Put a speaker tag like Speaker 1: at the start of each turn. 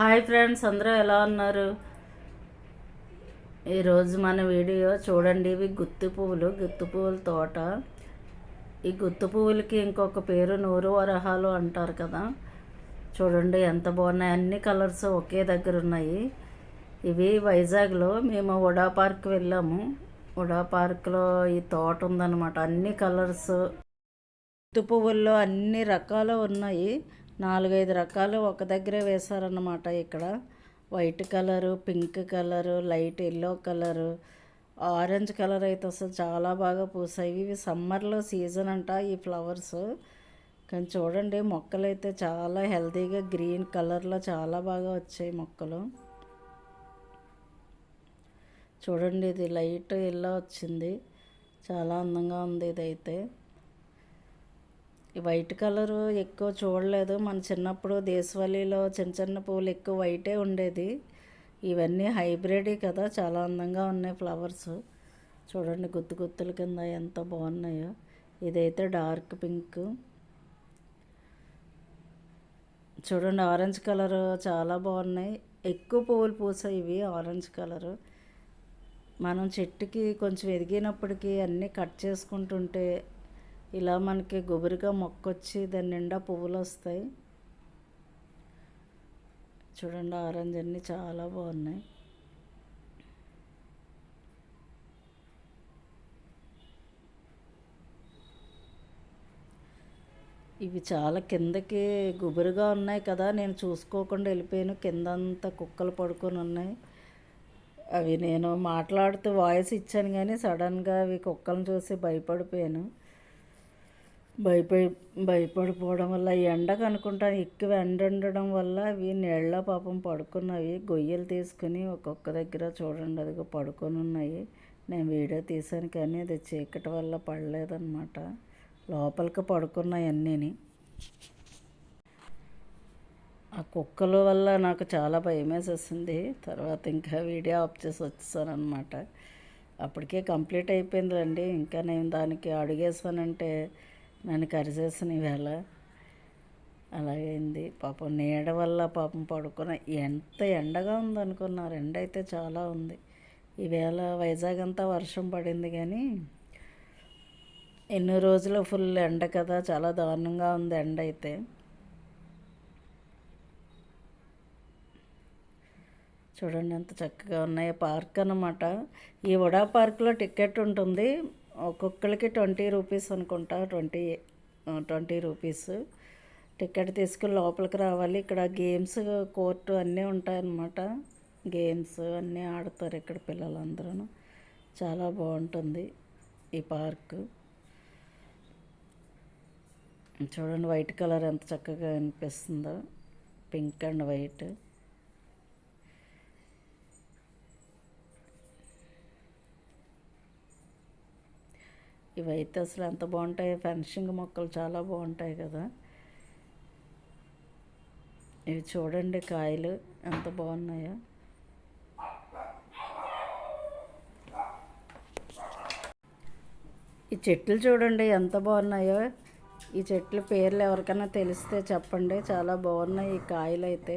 Speaker 1: Hi friends అందరూ ఎలా ఉన్నారు? ఈరోజు మన వీడియో చూడండి ఇవి గుత్తి పువ్వులు గుత్తి పువ్వుల తోట. ఈ గుత్తి పువ్వులకి ఇంకొక పేరు నూరు వరహాలు అంటారు కదా. చూడండి ఎంత బాగున్నాయి. అన్ని కలర్స్ ఒకే దగ్గర ఉన్నాయి. ఇవి వైజాగ్లో మేము ఉడా పార్క్ వెళ్ళాము. ఉడా పార్క్లో ఈ తోట ఉందన్నమాట. అన్ని కలర్స్ గుత్తి పువ్వుల్లో అన్ని రకాలు ఉన్నాయి. నాలుగైదు రకాలు ఒక దగ్గరే వేశారన్నమాట ఇక్కడ. White colour pink colour light yellow colour orange colour అయితే అసలు చాలా బాగా పూసాయి. ఇవి సమ్మర్లో సీజన్ అంట ఈ ఫ్లవర్స్. కానీ చూడండి మొక్కలు అయితే చాలా హెల్తీగా గ్రీన్ కలర్లో చాలా బాగా వచ్చాయి మొక్కలు. చూడండి ఇది లైట్ ఎల్లో వచ్చింది. చాలా అందంగా ఉంది ఇదైతే. వైట్ కలరు ఎక్కువ చూడలేదు. మన చిన్నప్పుడు దేశవాళీలో చిన్న చిన్న పూలు ఎక్కువ వైటే ఉండేది. ఇవన్నీ హైబ్రిడ్ కదా చాలా అందంగా ఉన్నాయి ఫ్లవర్స్. చూడండి గుత్తు గుత్తుల కింద ఎంత బాగున్నాయో. ఇదైతే డార్క్ పింక్. చూడండి ఆరెంజ్ కలర్ చాలా బాగున్నాయి. ఎక్కువ పువ్వులు పూసాయి ఇవి ఆరెంజ్ కలరు. మనం చెట్టుకి కొంచెం ఎదిగినప్పటికీ అన్నీ కట్ చేసుకుంటుంటే ఇలా మనకి గుబురుగా మొక్కొచ్చి దాని నిండా పువ్వులు వస్తాయి. చూడండి ఆరెంజ్ అన్నీ చాలా బాగున్నాయి. ఇవి చాలా కిందకి గుబురుగా ఉన్నాయి కదా నేను చూసుకోకుండా వెళ్ళిపోయాను. కిందంతా కుక్కలు పడుకొని ఉన్నాయి. అవి నేను మాట్లాడుతూ వాయిస్ ఇచ్చాను కానీ సడన్గా అవి కుక్కలను చూసి భయపడిపోయాను. భయపడి భయపడిపోవడం వల్ల ఎండకు అనుకుంటాను ఎక్కువ ఎండ ఉండడం వల్ల అవి నీళ్ళ పాపం పడుకున్నవి. గొయ్యలు తీసుకుని ఒక్కొక్క దగ్గర చూడండి అదిగో పడుకొని ఉన్నాయి. నేను వీడియో తీసాను కానీ అది చీకటి వల్ల పడలేదన్నమాట. లోపలికి పడుకున్నాయి అన్నీని. ఆ కుక్కల వల్ల నాకు చాలా భయం వేసేసింది తర్వాత ఇంకా వీడియో ఆఫ్ చేసి వచ్చేసాను అనమాట అప్పటికే కంప్లీట్ అయిపోయిందండి ఇంకా నేను దానికి అడిగేసానంటే నన్ను కరిచేసిన ఈవేళ అలాగైంది. పాపం నీడ వల్ల పాపం పడుకున్న ఎంత ఎండగా ఉందనుకున్నారు ఎండ అయితే చాలా ఉంది. ఈవేళ వైజాగ్ అంతా వర్షం పడింది కానీ ఎన్నో రోజులు ఫుల్ ఎండ కదా చాలా దారుణంగా ఉంది ఎండ అయితే చూడండి ఎంత చక్కగా ఉన్నాయి పార్క్ అనమాట ఈ వడా పార్క్లో టికెట్ ఉంటుంది. ఒక్కొక్కరికి ట్వంటీ రూపీస్ అనుకుంటా ట్వంటీ ట్వంటీ రూపీస్. టికెట్ తీసుకుని లోపలికి రావాలి. ఇక్కడ గేమ్స్ కోర్టు అన్నీ ఉంటాయన్నమాట. గేమ్స్ అన్నీ ఆడతారు ఇక్కడ పిల్లలందరూ చాలా బాగుంటుంది ఈ పార్క్. చూడండి వైట్ కలర్ ఎంత చక్కగా అనిపిస్తుందో. Pink and white. ఇవైతే అసలు ఎంత బాగుంటాయి ఫెన్షింగ్ మొక్కలు చాలా బాగుంటాయి కదా. ఇవి చూడండి కాయలు ఎంత బాగున్నాయో. ఈ చెట్లు చూడండి ఎంత బాగున్నాయో. ఈ చెట్ల పేర్లు ఎవరికైనా తెలిస్తే చెప్పండి చాలా బాగున్నాయి ఈ కాయలు అయితే